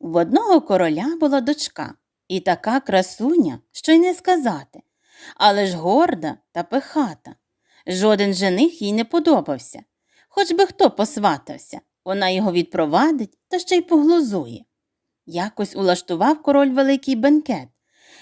В одного короля була дочка, і така красуня, що й не сказати, але ж горда та пихата. Жоден жених їй не подобався. Хоч би хто посватався, вона його відпровадить та ще й поглузує. Якось улаштував король великий бенкет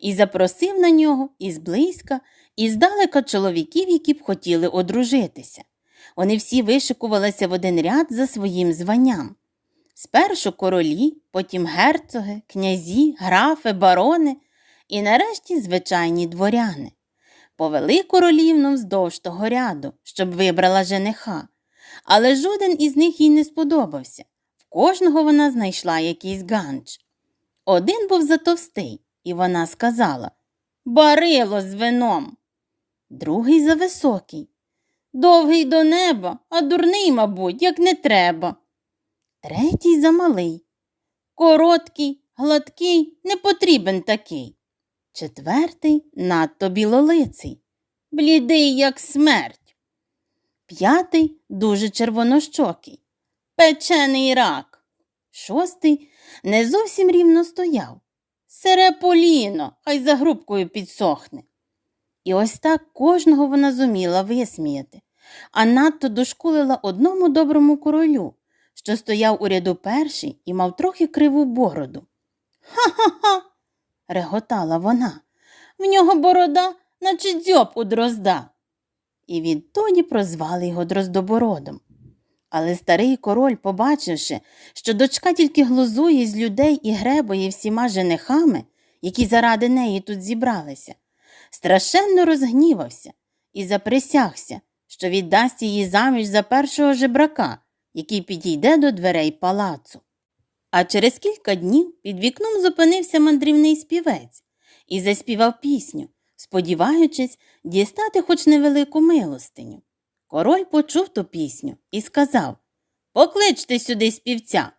і запросив на нього із близька, і здалека чоловіків, які б хотіли одружитися. Вони всі вишикувалися в один ряд за своїм званням. Спершу королі, потім герцоги, князі, графи, барони і нарешті звичайні дворяни. Повели королівну вздовж того ряду, щоб вибрала жениха, але жоден із них їй не сподобався. В кожного вона знайшла якийсь ганч. Один був затовстий, і вона сказала Барило з вином. Другий зависокий. Довгий до неба, а дурний, мабуть, як не треба. Третій замалий. Короткий, гладкий, не потрібен такий. Четвертий надто білолиций, блідий, як смерть. П'ятий дуже червонощокий, печений рак. Шостий не зовсім рівно стояв. Сере поліно, хай за грубкою підсохне. І ось так кожного вона зуміла висміяти, а надто дошкулила одному доброму королю, що стояв у ряду перший і мав трохи криву бороду. Ха-ха-ха. реготала вона. В нього борода, наче дзьоб у дрозда. І відтоді прозвали його Дроздобородом. Але старий король, побачивши, що дочка тільки глузує з людей і гребує всіма женихами, які заради неї тут зібралися, страшенно розгнівався і заприсягся, що віддасть її заміж за першого жебрака, який підійде до дверей палацу. А через кілька днів під вікном зупинився мандрівний співець і заспівав пісню, сподіваючись дістати хоч невелику милостиню. Король почув ту пісню і сказав Покличте сюди співця.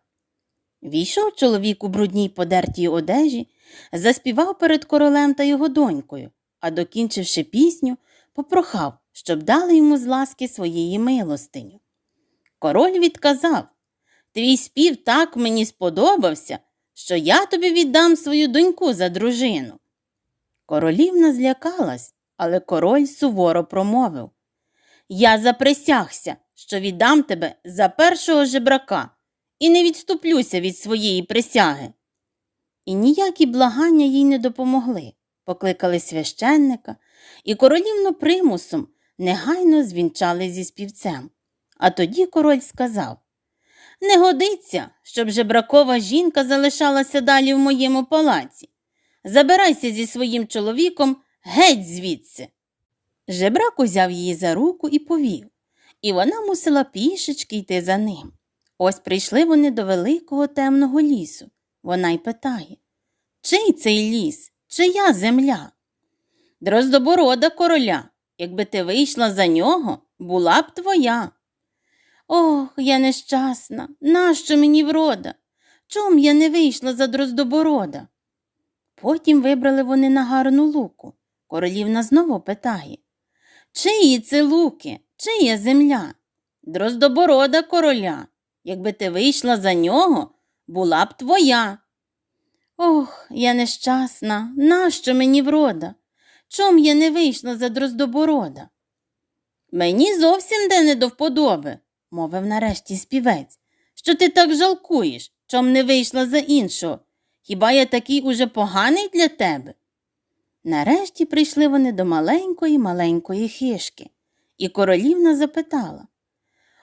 Війшов чоловік у брудній подертій одежі, заспівав перед королем та його донькою, а докінчивши пісню, попрохав, щоб дали йому з ласки своєї милостиню. Король відказав Твій спів так мені сподобався, що я тобі віддам свою доньку за дружину. Королівна злякалась, але король суворо промовив Я заприсягся, що віддам тебе за першого жебрака і не відступлюся від своєї присяги. І ніякі благання їй не допомогли. Покликали священника, і королівну примусом негайно звінчали зі співцем. А тоді король сказав Не годиться, щоб жебракова жінка залишалася далі в моєму палаці. Забирайся зі своїм чоловіком геть звідси. Жебрак узяв її за руку і повів, і вона мусила пішечки йти за ним. Ось прийшли вони до великого темного лісу. Вона й питає Чий цей ліс? Чия земля? Дроздоборода короля. Якби ти вийшла за нього, була б твоя. Ох, я нещасна, нащо мені врода? Чом я не вийшла за Дроздоборода? Потім вибрали вони на гарну луку. Королівна знову питає Чиї це луки, чия земля? Дроздоборода короля. Якби ти вийшла за нього, була б твоя. Ох, я нещасна, нащо мені врода? Чом я не вийшла за Дроздоборода? Мені зовсім де не до вподоби, мовив нарешті співець, що ти так жалкуєш, чом не вийшла за іншого. Хіба я такий уже поганий для тебе? Нарешті прийшли вони до маленької маленької хишки, і королівна запитала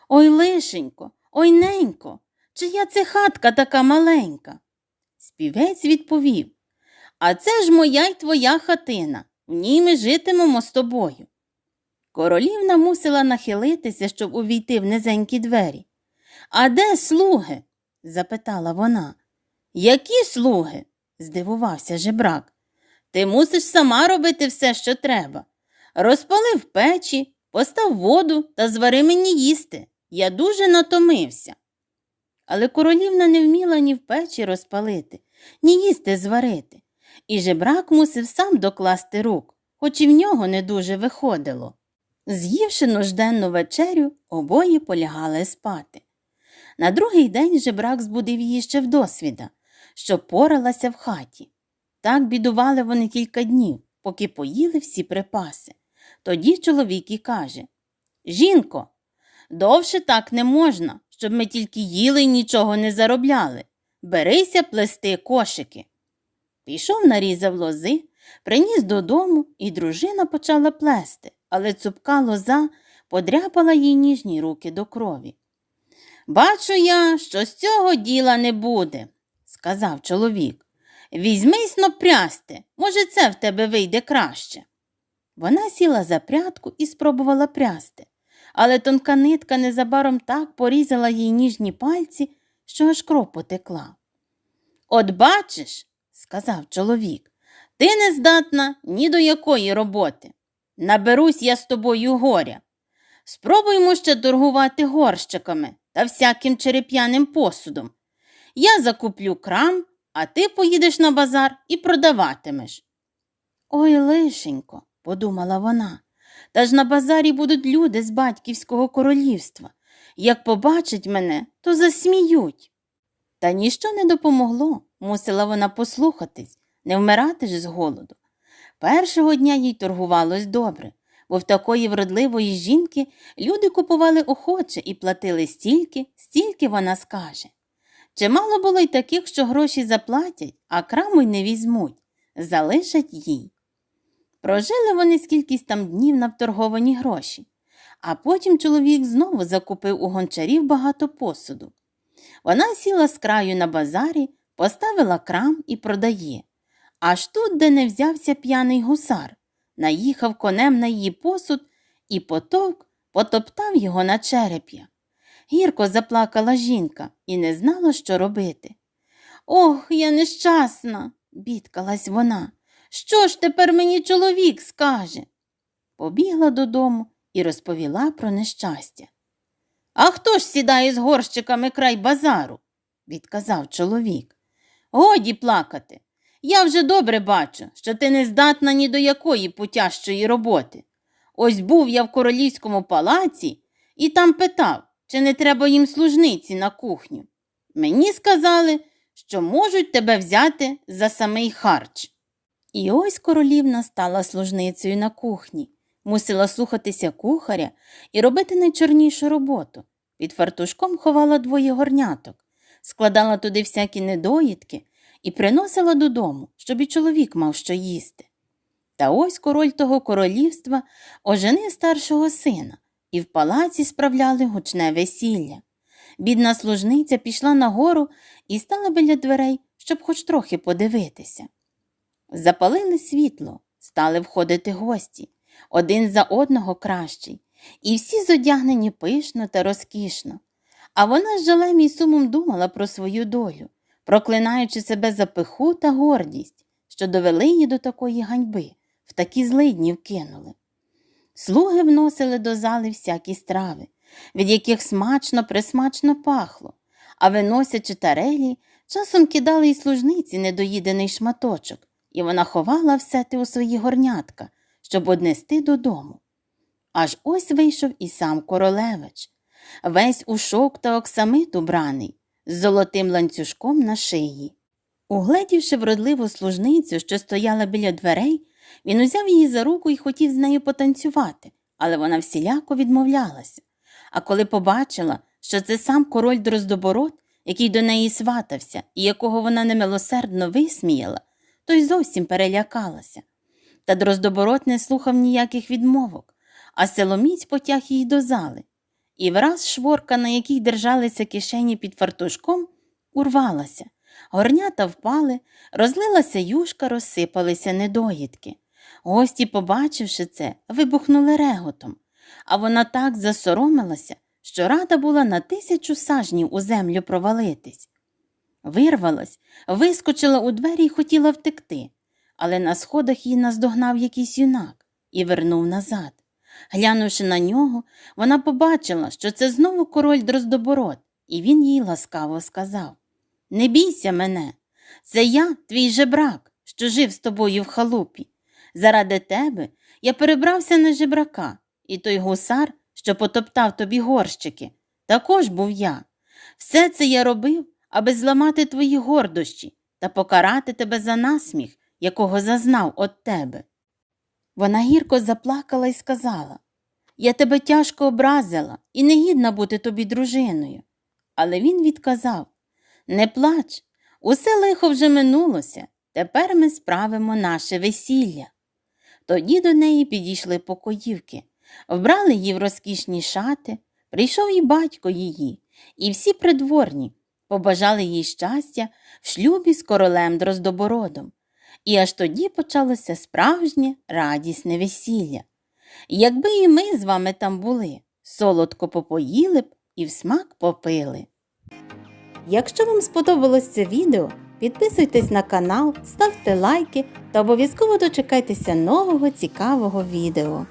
Ой, лишенько, ой ненько, чия це хатка така маленька? Співець відповів А це ж моя й твоя хатина, в ній ми житимемо з тобою. Королівна мусила нахилитися, щоб увійти в низенькі двері. А де слуги? запитала вона. Які слуги? здивувався жебрак. Ти мусиш сама робити все, що треба. Розпали в печі, постав воду та звари мені їсти. Я дуже натомився. Але королівна не вміла ні в печі розпалити, ні їсти зварити, і жебрак мусив сам докласти рук, хоч і в нього не дуже виходило. З'ївши нужденну вечерю, обоє полягали спати. На другий день жебрак збудив її ще вдосвіда, що поралася в хаті. Так бідували вони кілька днів, поки поїли всі припаси. Тоді чоловік і каже Жінко, довше так не можна, щоб ми тільки їли й нічого не заробляли. Берися плести кошики. Пішов, нарізав лози, приніс додому, і дружина почала плести, але цупка лоза подряпала їй ніжні руки до крові. Бачу я, що з цього діла не буде, сказав чоловік. Візьмись но прясти, може, це в тебе вийде краще. Вона сіла за прядку і спробувала прясти, але тонка нитка незабаром так порізала їй ніжні пальці, що аж кров потекла. От бачиш, сказав чоловік, ти не здатна ні до якої роботи. Наберусь я з тобою горя. Спробуймо ще торгувати горщиками та всяким череп'яним посудом. Я закуплю крам, а ти поїдеш на базар і продаватимеш. Ой, лишенько, подумала вона, та ж на базарі будуть люди з батьківського королівства. Як побачать мене, то засміють. Та ніщо не допомогло, мусила вона послухатись, не вмирати ж з голоду. Першого дня їй торгувалось добре, бо в такої вродливої жінки люди купували охоче і платили стільки, стільки вона скаже. Чимало було й таких, що гроші заплатять, а краму й не візьмуть, залишать їй. Прожили вони скількись там днів на вторговані гроші, а потім чоловік знову закупив у гончарів багато посуду. Вона сіла з краю на базарі, поставила крам і продає. Аж тут, де не взявся п'яний гусар, наїхав конем на її посуд і потовк, потоптав його на череп'я. Гірко заплакала жінка і не знала, що робити. Ох, я нещасна, бідкалась вона. Що ж тепер мені чоловік скаже? Побігла додому і розповіла про нещастя. А хто ж сідає з горщиками край базару? відказав чоловік. Годі плакати. Я вже добре бачу, що ти не здатна ні до якої путящої роботи. Ось був я в королівському палаці і там питав, чи не треба їм служниці на кухню. Мені сказали, що можуть тебе взяти за самий харч. І ось королівна стала служницею на кухні, мусила слухатися кухаря і робити найчорнішу роботу. Під фартушком ховала двоє горняток, складала туди всякі недоїдки і приносила додому, щоб і чоловік мав що їсти. Та ось король того королівства оженив старшого сина, і в палаці справляли гучне весілля. Бідна служниця пішла нагору і стала біля дверей, щоб хоч трохи подивитися. Запалили світло, стали входити гості, один за одного кращий, і всі зодягнені пишно та розкішно. А вона з жалем і сумом думала про свою долю, проклинаючи себе за пиху та гордість, що довели її до такої ганьби, в такі злидні вкинули. Слуги вносили до зали всякі страви, від яких смачно присмачно пахло, а виносячи тарелі, часом кидали й служниці недоїдений шматочок, і вона ховала все те у свої горнятка, щоб однести додому. Аж ось вийшов і сам королевич, весь у шок та оксамит убраний, з золотим ланцюжком на шиї. Угледівши вродливу служницю, що стояла біля дверей, він узяв її за руку і хотів з нею потанцювати, але вона всіляко відмовлялася. А коли побачила, що це сам король Дроздоборот, який до неї сватався і якого вона немилосердно висміяла, то й зовсім перелякалася. Та Дроздоборот не слухав ніяких відмовок, а силоміць потяг її до зали. І враз шворка, на якій держалися кишені під фартушком, урвалася. Горнята впали, розлилася юшка, розсипалися недоїдки. Гості, побачивши це, вибухнули реготом, а вона так засоромилася, що рада була на тисячу сажнів у землю провалитись. Вирвалась, вискочила у двері і хотіла втекти, але на сходах її наздогнав якийсь юнак і вернув назад. Глянувши на нього, вона побачила, що це знову король Дроздоборот, і він їй ласкаво сказав Не бійся мене, це я, твій жебрак, що жив з тобою в халупі. Заради тебе я перебрався на жебрака, і той гусар, що потоптав тобі горщики, також був я. Все це я робив, аби зламати твої гордощі та покарати тебе за насміх, якого зазнав от тебе. Вона гірко заплакала і сказала Я тебе тяжко образила і не гідна бути тобі дружиною. Але він відказав Не плач, усе лихо вже минулося, тепер ми справимо наше весілля. Тоді до неї підійшли покоївки, вбрали її в розкішні шати, прийшов і батько її, і всі придворні побажали їй щастя в шлюбі з королем Дроздобородом. І аж тоді почалося справжнє радісне весілля. Якби і ми з вами там були, солодко попоїли б і в смак попили. Якщо вам сподобалось це відео, підписуйтесь на канал, ставте лайки та обов'язково дочекайтеся нового цікавого відео.